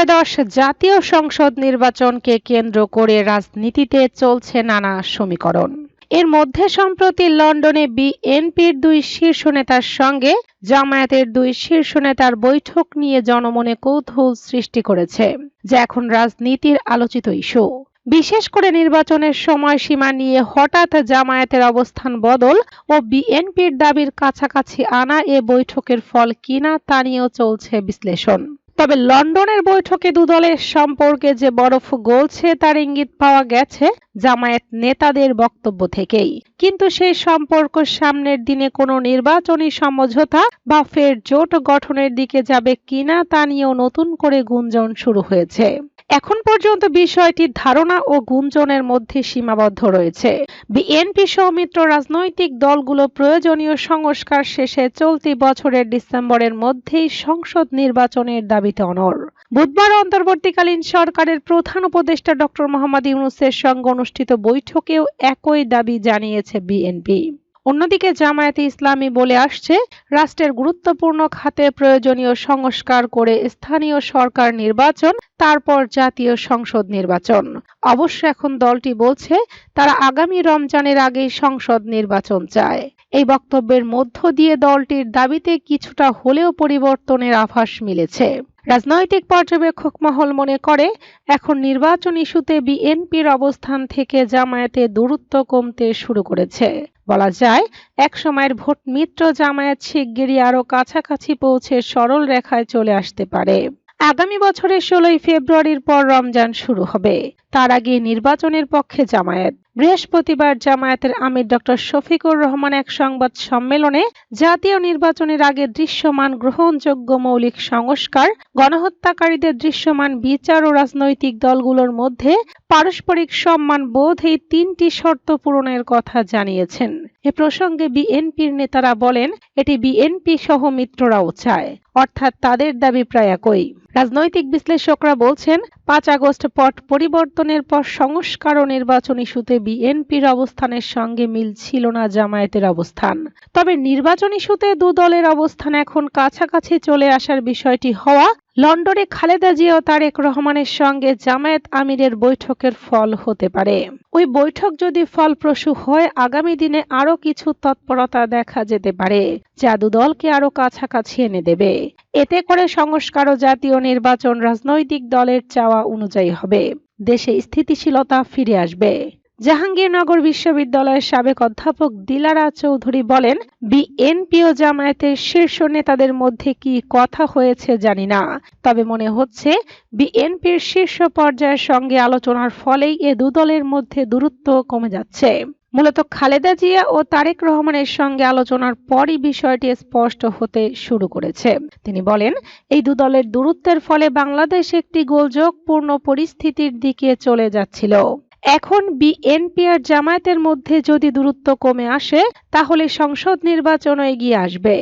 ত্রয়োদশ জাতীয় সংসদ নির্বাচনকে কেন্দ্র করে রাজনীতিতে চলছে নানা সমীকরণ। এর মধ্যে সম্প্রতি লন্ডনে বিএনপির দুই শীর্ষ নেতার সঙ্গে জামায়াতের দুই শীর্ষ নেতার বৈঠক নিয়ে জনমনে কৌতূহল সৃষ্টি করেছে, যা এখন রাজনীতির আলোচিত ইস্যু। বিশেষ করে নির্বাচনের সময়সীমা নিয়ে হঠাৎ জামায়াতের অবস্থান বদল ও বিএনপির দাবির কাছাকাছি আনা এ বৈঠকের ফল কিনা তা নিয়েও চলছে বিশ্লেষণ। তবে লন্ডনের বৈঠকে দুদলের সম্পর্কে যে বরফ গলছে, তার ইঙ্গিত পাওয়া গেছে জামায়াত নেতাদের বক্তব্য থেকেই। কিন্তু সেই সম্পর্ক সামনের দিনে কোনো নির্বাচনী সমঝোতা বা ফের জোট গঠনের দিকে যাবে কিনা তা নিয়েও নতুন করে গুঞ্জন শুরু হয়েছে। এখন পর্যন্ত বিষয়টি ধারণা ও গুঞ্জনের মধ্যে সীমাবদ্ধ রয়েছে। বিএনপি সৌমিত্র রাজনৈতিক দলগুলো প্রয়োজনীয় সংস্কার শেষে চলতি বছরের ডিসেম্বরের মধ্যেই সংসদ নির্বাচনের দাবিতে অনর বুধবার অন্তর্বর্তীকালীন সরকারের প্রধান উপদেষ্টা ডক্টর মোহাম্মদ ইউনুসের সঙ্গে অনুষ্ঠিত বৈঠকেও একই দাবি জানিয়েছে বিএনপি। অন্যদিকে জামায়াতে ইসলামী বলে আসছে, রাষ্ট্রের গুরুত্বপূর্ণ খাতে প্রয়োজনীয় সংস্কার করে স্থানীয় সরকার নির্বাচন, তারপর জাতীয় সংসদ নির্বাচন। অবশ্য এখন দলটি বলছে, তারা আগামী রমজানের আগেই সংসদ নির্বাচন চায়। এই বক্তব্যের মধ্য দিয়ে দলটির দাবিতে কিছুটা হলেও পরিবর্তনের আভাস মিলেছে। রাজনৈতিক পর্যবেক্ষক মহল মনে করে, এখন নির্বাচন ইস্যুতে বিএনপির অবস্থান থেকে জামায়াতে দূরত্ব কমতে শুরু করেছে। বলা যায়, এক সময়ের ভোট মিত্র জামায়াত শিগগিরই আরও কাছাকাছি পৌঁছে সরল রেখায় চলে আসতে পারে। আগামী বছরের ষোলোই ফেব্রুয়ারির পর রমজান শুরু হবে। তার আগে নির্বাচনের পক্ষে জামায়াত। বৃহস্পতিবার জামায়াতের আমির ডক্টর শফিকুর রহমান এক সংবাদ সম্মেলনে জাতীয় নির্বাচনের আগে দৃশ্যমান গ্রহণযোগ্য মৌলিক সংস্কার, গণহত্যাকারীদের দৃশ্যমান বিচার ও রাজনৈতিক দলগুলোর মধ্যে পারস্পরিক সম্মান বোধ এই তিনটি শর্ত পূরণের কথা জানিয়েছেন। এ প্রসঙ্গে বিএনপির নেতারা বলেন, এটি বিএনপি সহ মিত্ররাও চায়, অর্থাৎ তাদের দাবি প্রায় একই। রাজনৈতিক বিশ্লেষকরা বলছেন পাঁচ আগস্ট পট পরিবর্তনের পর সংস্কার ও নির্বাচন ইস্যুতে বিএনপির অবস্থানের সঙ্গে মিল ছিল না জামায়াতের অবস্থান। তবে নির্বাচন ইস্যুতে দু দলের অবস্থান এখন কাছাকাছি চলে আসার বিষয়টি হওয়া লন্ডনে খালেদা জিয়া ও তারেক রহমানের সঙ্গে জামায়াত আমিরের বৈঠকের ফল হতে পারে। ওই বৈঠক যদি ফলপ্রসূ হয়, আগামী দিনে আরও কিছু তৎপরতা দেখা যেতে পারে। যা দুদলকে আরও কাছাকাছি এনে দেবে। এতে করে সংস্কার ও জাতীয় নির্বাচন রাজনৈতিক দলের চাওয়া অনুযায়ী হবে। দেশে স্থিতিশীলতা ফিরে আসবে। জাহাঙ্গীরনগর বিশ্ববিদ্যালয়ের সাবেক অধ্যাপক দিলারা চৌধুরী বলেন, বিএনপি ও জামায়াতের শীর্ষ নেতাদের মধ্যে কি কথা হয়েছে জানি না। তবে মনে হচ্ছে, বিএনপির শীর্ষ পর্যায়ের সঙ্গে আলোচনার ফলেই এ দুদলের মধ্যে দূরত্ব কমে যাচ্ছে। মূলত খালেদা জিয়া ও তারেক রহমানের সঙ্গে আলোচনার পরই বিষয়টি স্পষ্ট হতে শুরু করেছে। তিনি বলেন, এই দুদলের দূরত্বের ফলে বাংলাদেশ একটি গোলযোগপূর্ণ পরিস্থিতির দিকে চলে যাচ্ছিল। এখন বিএনপি আর জামায়াতের মধ্যে যদি দূরত্ব কমে আসে, তাহলে সংসদ নির্বাচনও এগিয়ে আসবে।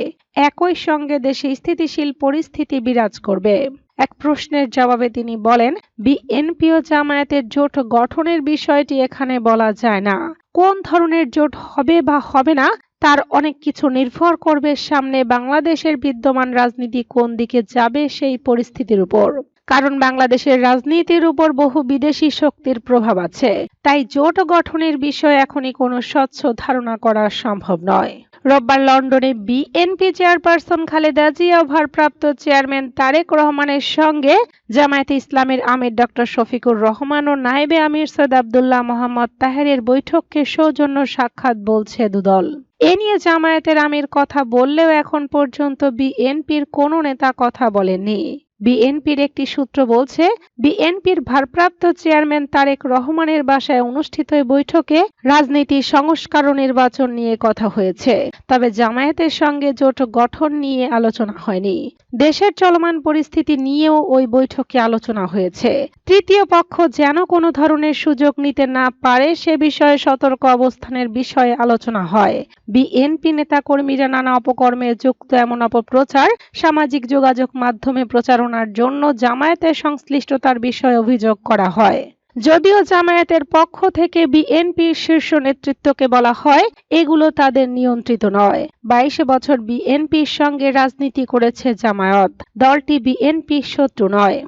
একই সঙ্গে দেশে স্থিতিশীল পরিস্থিতি বিরাজ করবে। এক প্রশ্নের জবাবে তিনি বলেন, বিএনপি ও জামায়াতের জোট গঠনের বিষয়টি এখানে বলা যায় না। কোন ধরনের জোট হবে বা হবে না, তার অনেক কিছু নির্ভর করবে সামনে বাংলাদেশের বিদ্যমান রাজনীতি কোন দিকে যাবে সেই পরিস্থিতির উপর। কারণ বাংলাদেশের রাজনীতির উপর বহু বিদেশি শক্তির প্রভাব আছে। তাই জোট গঠনের বিষয়ে এখনই কোনো স্বচ্ছ ধারণা করা সম্ভব নয়। রোববার লন্ডনে বিএনপি চেয়ারপারসন খালেদা জিয়া ভারপ্রাপ্ত চেয়ারম্যান তারেক রহমানের সঙ্গে জামায়াতে ইসলামের আমির ডক্টর শফিকুর রহমান ও নায়েবে আমির সৈয়দ আবদুল্লাহ মোহাম্মদ তাহেরের বৈঠককে সৌজন্য সাক্ষাৎ বলছে দুদল। এ নিয়ে জামায়াতের আমির কথা বললেও এখন পর্যন্ত বিএনপির কোনো নেতা কথা বলেননি। বিএনপির একটি সূত্র বলছে, বিএনপির ভারপ্রাপ্ত চেয়ারম্যান তারেক রহমানের বাসায় অনুষ্ঠিত বৈঠকে রাজনীতি, সংস্কার নির্বাচন নিয়ে কথা হয়েছে। তবে জামায়াতের সঙ্গে জোট গঠন নিয়ে আলোচনা হয়নি। দেশের চলমান পরিস্থিতি নিয়েও ওই বৈঠকে আলোচনা হয়েছে। তৃতীয় পক্ষ যেন কোনো ধরনের সুযোগ নিতে না পারে সে বিষয়ে সতর্ক অবস্থানের বিষয়ে আলোচনা হয়। বিএনপি নেতাকর্মীরা নানা অপকর্মে যুক্ত এমন অপপ্রচার, সামাজিক যোগাযোগ মাধ্যমে প্রচারণার জন্য জামায়াতের সংশ্লিষ্টতার বিষয়ে অভিযোগ করা হয়। যদিও জামায়াতের পক্ষ থেকে বিএনপির শীর্ষ নেতৃত্বকে বলা হয়, এগুলো তাদের নিয়ন্ত্রিত নয়। বাইশে বছর বিএনপির সঙ্গে রাজনীতি করেছে জামায়াত। দলটি বিএনপির শত্রু নয়।